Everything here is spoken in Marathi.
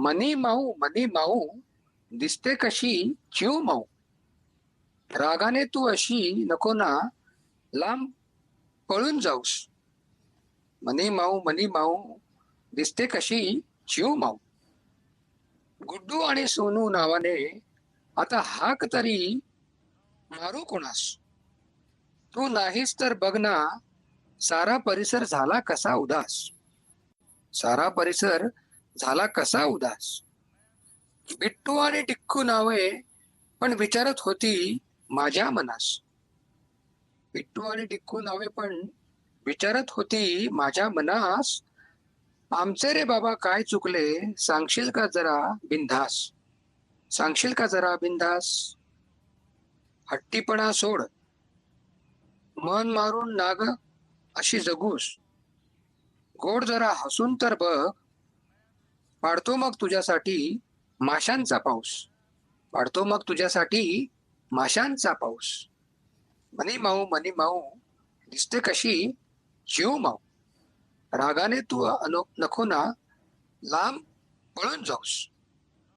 मनी माऊ मनी माऊ दिसते कशी चिव माऊ. रागाने तू अशी नको ना लांब पळून जाऊस. मनी माऊ मनी माऊ दिसते कशी चिव माऊ. गुड्डू आणि सोनू नावाने आता हाक तरी मारू कोणास. तू नाहीस तर बघ ना सारा परिसर झाला कसा उदास. सारा परिसर झाला कसा उदास? बिट्टू आणि टिक्कू नावे पण विचारत होती माझ्या मनास. बिट्टू आणि टिक्कू नावे पण विचारत होती माझ्या मनास आमचे रे बाबा काय चुकले? सांगशील का जरा बिंधास सांगशील का जरा बिंधास हट्टीपणा सोड. मन मारून नाग अशी जगूस. गोड जरा हसून तर बघ. पाडतो मग तुझ्यासाठी माशांचा पाऊस. पाडतो मग तुझ्यासाठी माशांचा पाऊस. मनी माऊ मनी माऊ दिसते कशी? जीव माऊ. रागाने तू अनो नको ना लांब पळून जाऊस.